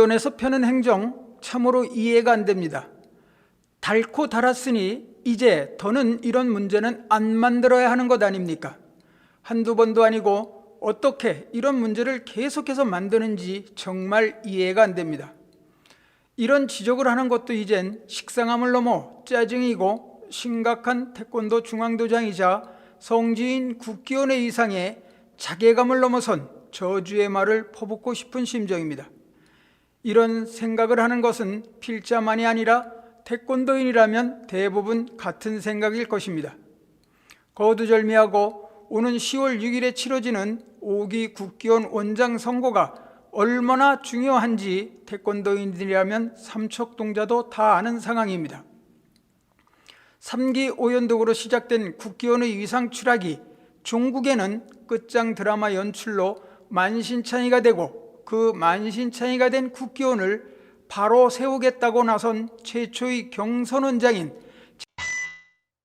국기원에서 펴는 행정 참으로 이해가 안 됩니다. 닳고 닳았으니 이제 더는 이런 문제는 안 만들어야 하는 것 아닙니까? 한두 번도 아니고 어떻게 이런 문제를 계속해서 만드는지 정말 이해가 안 됩니다. 이런 지적을 하는 것도 이젠 식상함을 넘어 짜증이고 심각한 태권도 중앙도장이자 성지인 국기원의 이상의 자괴감을 넘어선 저주의 말을 퍼붓고 싶은 심정입니다. 이런 생각을 하는 것은 필자만이 아니라 태권도인이라면 대부분 같은 생각일 것입니다. 거두절미하고 오는 10월 6일에 치러지는 5기 국기원 원장 선거가 얼마나 중요한지 태권도인들이라면 삼척동자도 다 아는 상황입니다. 3기 오연독으로 시작된 국기원의 위상 추락이 종국에는 끝장 드라마 연출로 만신창이가 되고 그 만신창이가 된 국기원을 바로 세우겠다고 나선 최초의 경선원장인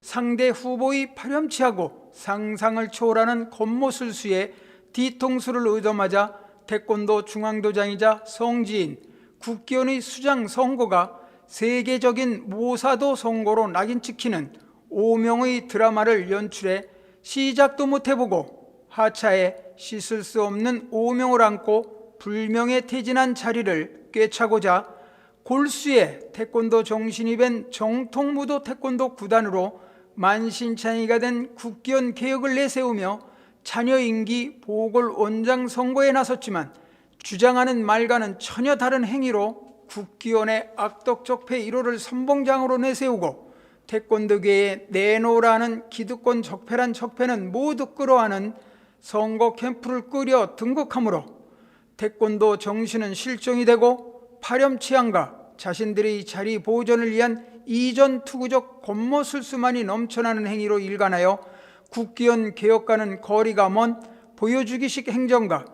상대 후보의 파렴치하고 상상을 초월하는 겉모술수에 뒤통수를 얻어맞아 태권도 중앙도장이자 성지인 국기원의 수장 선거가 세계적인 모사도 선거로 낙인 찍히는 오명의 드라마를 연출해 시작도 못 해보고 하차에 씻을 수 없는 오명을 안고 불명예 퇴진한 자리를 꿰차고자 골수의 태권도 정신이 밴 정통무도 태권도 구단으로 만신창이가 된 국기원 개혁을 내세우며 자녀 임기 보궐 원장 선거에 나섰지만 주장하는 말과는 전혀 다른 행위로 국기원의 악덕적폐 1호를 선봉장으로 내세우고 태권도계에 내놓으라는 기득권 적폐란 적폐는 모두 끌어안은 선거 캠프를 꾸려 등극하므로 태권도 정신은 실종이 되고 파렴치한가 자신들의 자리 보존을 위한 이전 투구적 겉모술수만이 넘쳐나는 행위로 일관하여 국기원 개혁과는 거리가 먼 보여주기식 행정과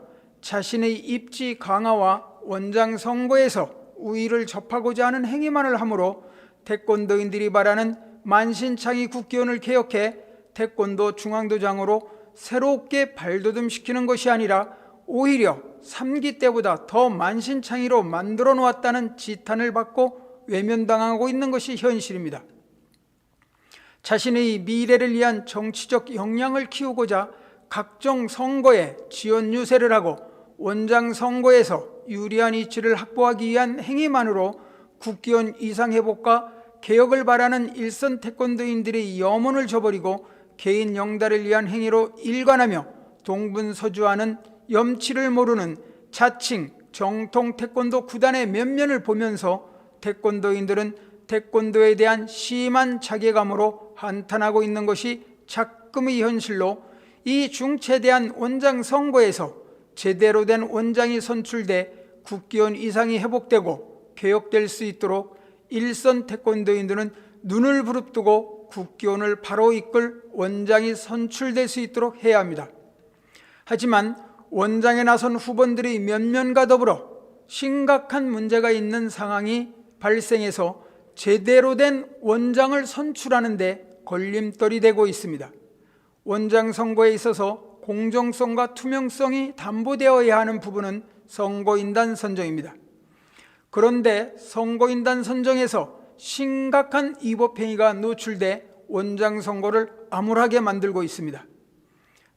자신의 입지 강화와 원장 선거에서 우위를 접하고자 하는 행위만을 하므로 태권도인들이 바라는 만신창이 국기원을 개혁해 태권도 중앙도장으로 새롭게 발돋움시키는 것이 아니라 오히려 3기 때보다 더 만신창이로 만들어 놓았다는 지탄을 받고 외면당하고 있는 것이 현실입니다. 자신의 미래를 위한 정치적 역량을 키우고자 각종 선거에 지원 유세를 하고 원장 선거에서 유리한 이치를 확보하기 위한 행위만으로 국기원 이상 회복과 개혁을 바라는 일선 태권도인들의 염원을 저버리고 개인 영달을 위한 행위로 일관하며 동분서주하는 염치를 모르는 자칭 정통 태권도 구단의 면면을 보면서 태권도인들은 태권도에 대한 심한 자괴감으로 한탄하고 있는 것이 작금의 현실로 이 중체대한 원장 선거에서 제대로 된 원장이 선출돼 국기원 이상이 회복되고 개혁될 수 있도록 일선 태권도인들은 눈을 부릅뜨고 국기원을 바로 이끌 원장이 선출될 수 있도록 해야 합니다. 하지만 원장에 나선 후보들의 면면과 더불어 심각한 문제가 있는 상황이 발생해서 제대로 된 원장을 선출하는데 걸림돌이 되고 있습니다. 원장 선거에 있어서 공정성과 투명성이 담보되어야 하는 부분은 선거인단 선정입니다. 그런데 선거인단 선정에서 심각한 위법행위가 노출돼 원장 선거를 암울하게 만들고 있습니다.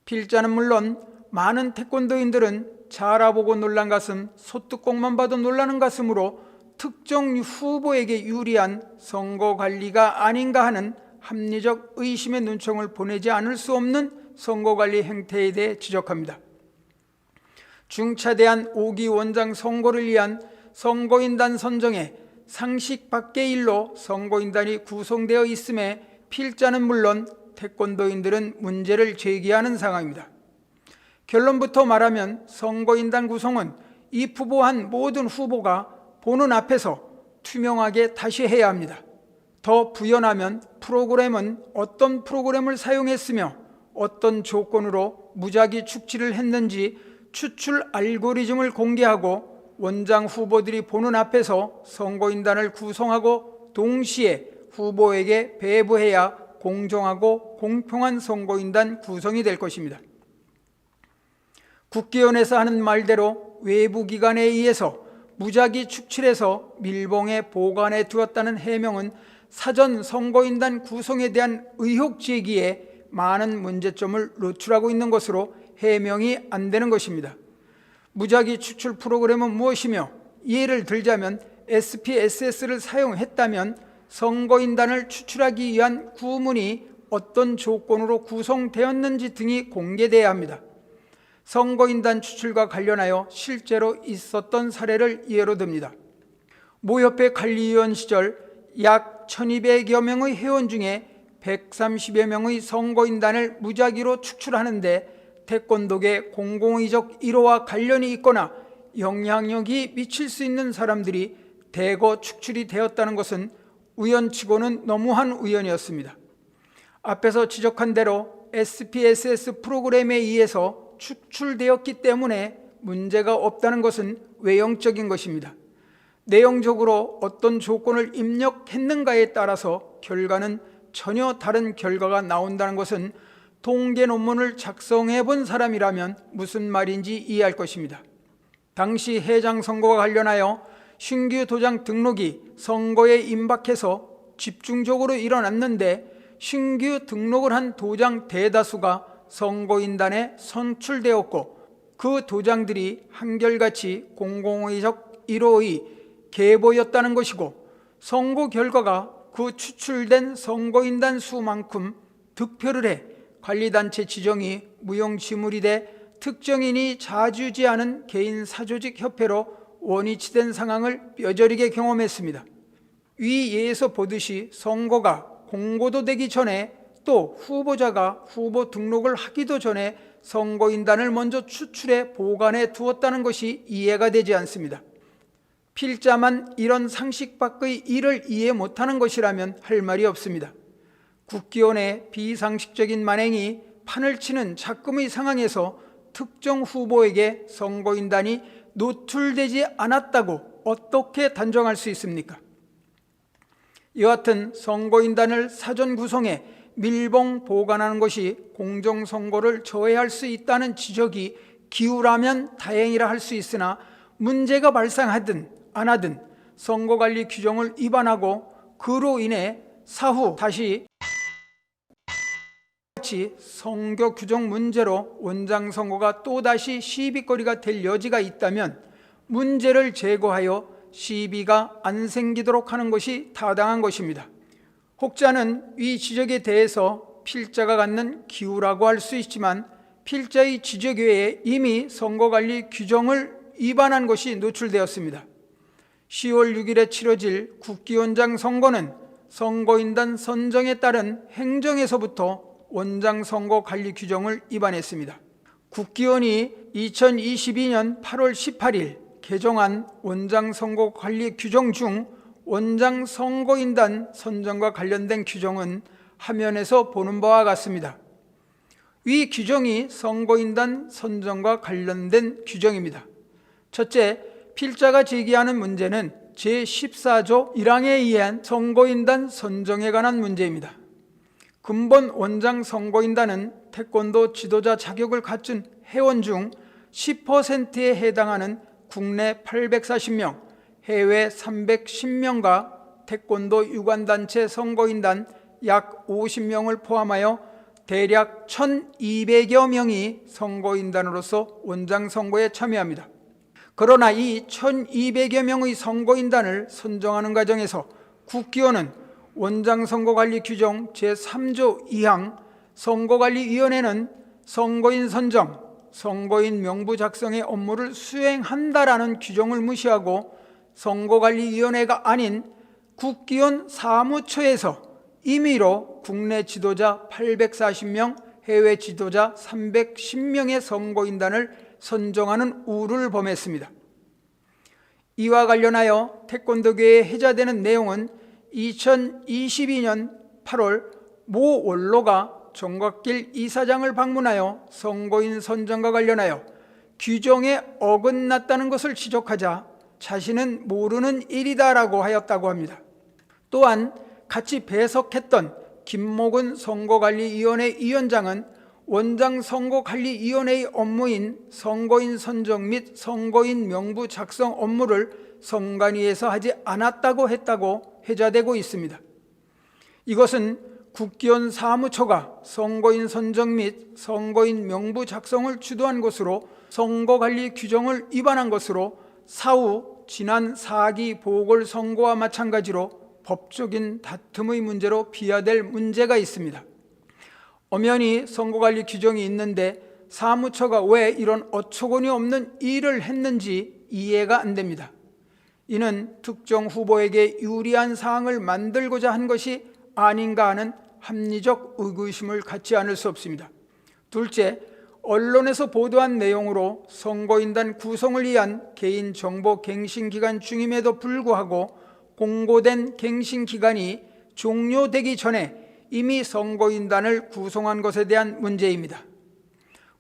필자는 물론 많은 태권도인들은 잘 알아보고 놀란 가슴, 소뚜껑만 봐도 놀라는 가슴으로 특정 후보에게 유리한 선거 관리가 아닌가 하는 합리적 의심의 눈총을 보내지 않을 수 없는 선거 관리 행태에 대해 지적합니다. 중차대한 5기 원장 선거를 위한 선거인단 선정에 상식 밖의 일로 선거인단이 구성되어 있음에 필자는 물론 태권도인들은 문제를 제기하는 상황입니다. 결론부터 말하면 선거인단 구성은 이 후보한 모든 후보가 보는 앞에서 투명하게 다시 해야 합니다. 더 부연하면 프로그램은 어떤 프로그램을 사용했으며 어떤 조건으로 무작위 축지를 했는지 추출 알고리즘을 공개하고 원장 후보들이 보는 앞에서 선거인단을 구성하고 동시에 후보에게 배부해야 공정하고 공평한 선거인단 구성이 될 것입니다. 국기원에서 하는 말대로 외부 기관에 의해서 무작위 축출해서 밀봉에 보관해 두었다는 해명은 사전 선거인단 구성에 대한 의혹 제기에 많은 문제점을 노출하고 있는 것으로 해명이 안 되는 것입니다. 무작위 추출 프로그램은 무엇이며 예를 들자면 SPSS를 사용했다면 선거인단을 추출하기 위한 구문이 어떤 조건으로 구성되었는지 등이 공개돼야 합니다. 선거인단 추출과 관련하여 실제로 있었던 사례를 예로 듭니다. 모협회 관리위원 시절 약 1200여 명의 회원 중에 130여 명의 선거인단을 무작위로 추출하는데 태권도계 공공의적 1호와 관련이 있거나 영향력이 미칠 수 있는 사람들이 대거 축출이 되었다는 것은 우연치고는 너무한 우연이었습니다. 앞에서 지적한 대로 SPSS 프로그램에 의해서 추출되었기 때문에 문제가 없다는 것은 외형적인 것입니다. 내용적으로 어떤 조건을 입력했는가에 따라서 결과는 전혀 다른 결과가 나온다는 것은 통계 논문을 작성해 본 사람이라면 무슨 말인지 이해할 것입니다. 당시 해장 선거와 관련하여 신규 도장 등록이 선거에 임박해서 집중적으로 일어났는데 신규 등록을 한 도장 대다수가 선거인단에 선출되었고 그 도장들이 한결같이 공공의적 1호의 계보였다는 것이고 선거 결과가 그 추출된 선거인단 수만큼 득표를 해 관리단체 지정이 무용지물이 돼 특정인이 자주지하는 개인 사조직 협회로 원위치된 상황을 뼈저리게 경험했습니다. 위 예에서 보듯이 선거가 공고도 되기 전에 또 후보자가 후보 등록을 하기도 전에 선거인단을 먼저 추출해 보관해 두었다는 것이 이해가 되지 않습니다. 필자만 이런 상식 밖의 일을 이해 못하는 것이라면 할 말이 없습니다. 국기원의 비상식적인 만행이 판을 치는 작금의 상황에서 특정 후보에게 선거인단이 노출되지 않았다고 어떻게 단정할 수 있습니까? 여하튼 선거인단을 사전 구성해 밀봉 보관하는 것이 공정 선거를 저해할 수 있다는 지적이 기우라면 다행이라 할 수 있으나 문제가 발생하든 안 하든 선거관리 규정을 위반하고 그로 인해 사후 다시 같이 선거 규정 문제로 원장 선거가 또다시 시비거리가 될 여지가 있다면 문제를 제거하여 시비가 안 생기도록 하는 것이 타당한 것입니다. 혹자는 이 지적에 대해서 필자가 갖는 기우라고 할 수 있지만 필자의 지적 외에 이미 선거관리 규정을 위반한 것이 노출되었습니다. 10월 6일에 치러질 국기원장 선거는 선거인단 선정에 따른 행정에서부터 원장 선거 관리 규정을 위반했습니다. 국기원이 2022년 8월 18일 개정한 원장 선거 관리 규정 중 원장 선거인단 선정과 관련된 규정은 화면에서 보는 바와 같습니다. 위 규정이 선거인단 선정과 관련된 규정입니다. 첫째, 필자가 제기하는 문제는 제14조 1항에 의한 선거인단 선정에 관한 문제입니다. 근본 원장 선거인단은 태권도 지도자 자격을 갖춘 회원 중 10%에 해당하는 국내 840명, 해외 310명과 태권도 유관단체 선거인단 약 50명을 포함하여 대략 1,200여 명이 선거인단으로서 원장 선거에 참여합니다. 그러나 이 1,200여 명의 선거인단을 선정하는 과정에서 국기원은 원장 선거관리 규정 제3조 2항 선거관리위원회는 선거인 선정, 선거인 명부 작성의 업무를 수행한다라는 규정을 무시하고 선거관리위원회가 아닌 국기원 사무처에서 임의로 국내 지도자 840명, 해외 지도자 310명의 선거인단을 선정하는 우를 범했습니다. 이와 관련하여 태권도계에 해자되는 내용은 2022년 8월 모 원로가 정곽길 이사장을 방문하여 선거인 선정과 관련하여 규정에 어긋났다는 것을 지적하자 자신은 모르는 일이다라고 하였다고 합니다. 또한 같이 배석했던 김목은 선거관리위원회 위원장은 원장 선거관리위원회의 업무인 선거인 선정 및 선거인 명부 작성 업무를 선관위에서 하지 않았다고 했다고 회자되고 있습니다. 이것은 국기원 사무처가 선거인 선정 및 선거인 명부 작성을 주도한 것으로 선거관리 규정을 위반한 것으로 사후 지난 4기 보궐선거와 마찬가지로 법적인 다툼의 문제로 비화될 문제가 있습니다. 엄연히 선거관리 규정이 있는데 사무처가 왜 이런 어처구니 없는 일을 했는지 이해가 안 됩니다. 이는 특정 후보에게 유리한 사항을 만들고자 한 것이 아닌가 하는 합리적 의구심을 갖지 않을 수 없습니다. 둘째, 언론에서 보도한 내용으로 선거인단 구성을 위한 개인정보 갱신 기간 중임에도 불구하고 공고된 갱신 기간이 종료되기 전에 이미 선거인단을 구성한 것에 대한 문제입니다.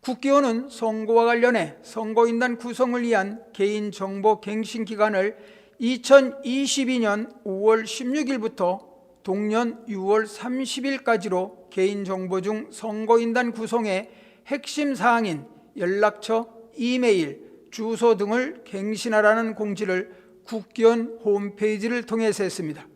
국기원은 선거와 관련해 선거인단 구성을 위한 개인정보 갱신 기간을 2022년 5월 16일부터 동년 6월 30일까지로 개인정보 중 선거인단 구성의 핵심 사항인 연락처, 이메일, 주소 등을 갱신하라는 공지를 국기원 홈페이지를 통해서 했습니다.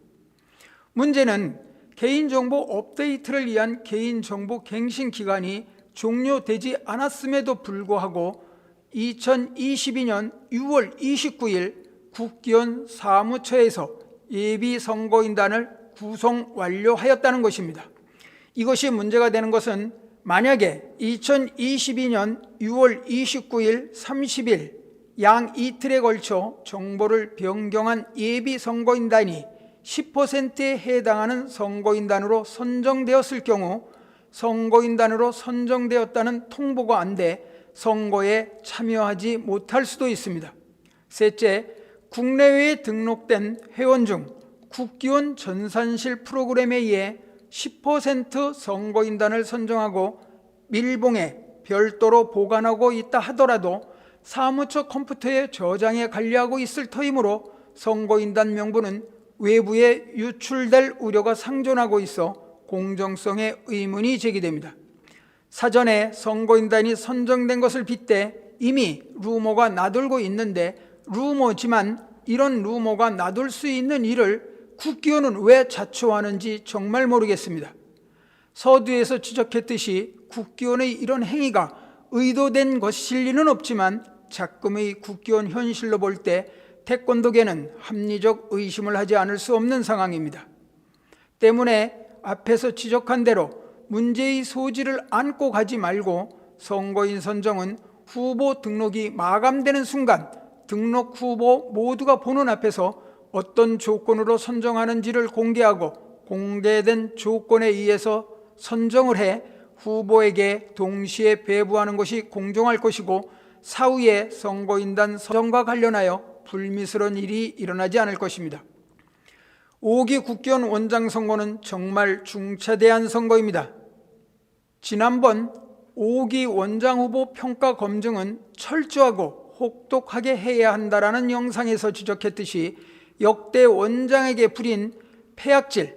문제는 개인정보 업데이트를 위한 개인정보 갱신 기간이 종료되지 않았음에도 불구하고 2022년 6월 29일 국기원 사무처에서 예비 선거인단을 구성 완료하였다는 것입니다. 이것이 문제가 되는 것은 만약에 2022년 6월 29일, 30일 양 이틀에 걸쳐 정보를 변경한 예비 선거인단이 10%에 해당하는 선거인단으로 선정되었을 경우 선거인단으로 선정되었다는 통보가 안 돼 선거에 참여하지 못할 수도 있습니다. 셋째, 국내외에 등록된 회원 중 국기원 전산실 프로그램에 의해 10% 선거인단을 선정하고 밀봉해 별도로 보관하고 있다 하더라도 사무처 컴퓨터에 저장해 관리하고 있을 터이므로 선거인단 명부는 외부에 유출될 우려가 상존하고 있어 공정성에 의문이 제기됩니다. 사전에 선거인단이 선정된 것을 빗대 이미 루머가 나돌고 있는데 루머지만 이런 루머가 나돌 수 있는 일을 국기원은 왜 자초하는지 정말 모르겠습니다. 서두에서 지적했듯이 국기원의 이런 행위가 의도된 것일 리는 없지만 작금의 국기원 현실로 볼 때 태권도계는 합리적 의심을 하지 않을 수 없는 상황입니다. 때문에 앞에서 지적한 대로 문제의 소지를 안고 가지 말고 선거인 선정은 후보 등록이 마감되는 순간 등록 후보 모두가 보는 앞에서 어떤 조건으로 선정하는지를 공개하고 공개된 조건에 의해서 선정을 해 후보에게 동시에 배부하는 것이 공정할 것이고 사후에 선거인단 선정과 관련하여 불미스러운 일이 일어나지 않을 것입니다. 5기 국회의원 원장 선거는 정말 중차대한 선거입니다. 지난번 5기 원장 후보 평가 검증은 철저하고 혹독하게 해야 한다라는 영상에서 지적했듯이 역대 원장에게 부린 폐악질,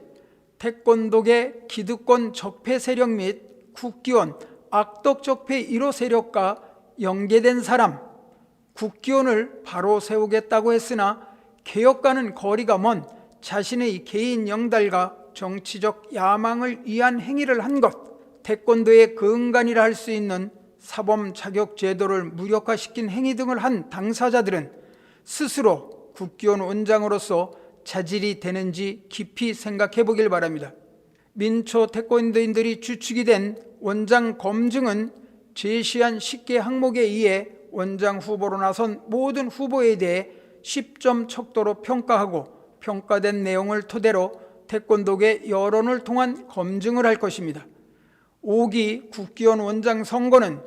태권도계 기득권 적폐 세력 및 국기원 악덕 적폐 1호 세력과 연계된 사람, 국기원을 바로 세우겠다고 했으나 개혁과는 거리가 먼 자신의 개인 영달과 정치적 야망을 위한 행위를 한 것, 태권도의 근간이라 할 수 있는 사범 자격 제도를 무력화시킨 행위 등을 한 당사자들은 스스로 국기원 원장으로서 자질이 되는지 깊이 생각해 보길 바랍니다. 민초 태권도인들이 주축이 된 원장 검증은 제시한 10개 항목에 의해 원장 후보로 나선 모든 후보에 대해 10점 척도로 평가하고 평가된 내용을 토대로 태권도계 여론을 통한 검증을 할 것입니다. 5기 국기원 원장 선거는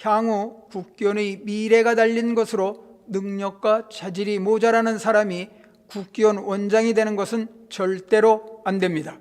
향후 국기원의 미래가 달린 것으로 능력과 자질이 모자라는 사람이 국기원 원장이 되는 것은 절대로 안 됩니다.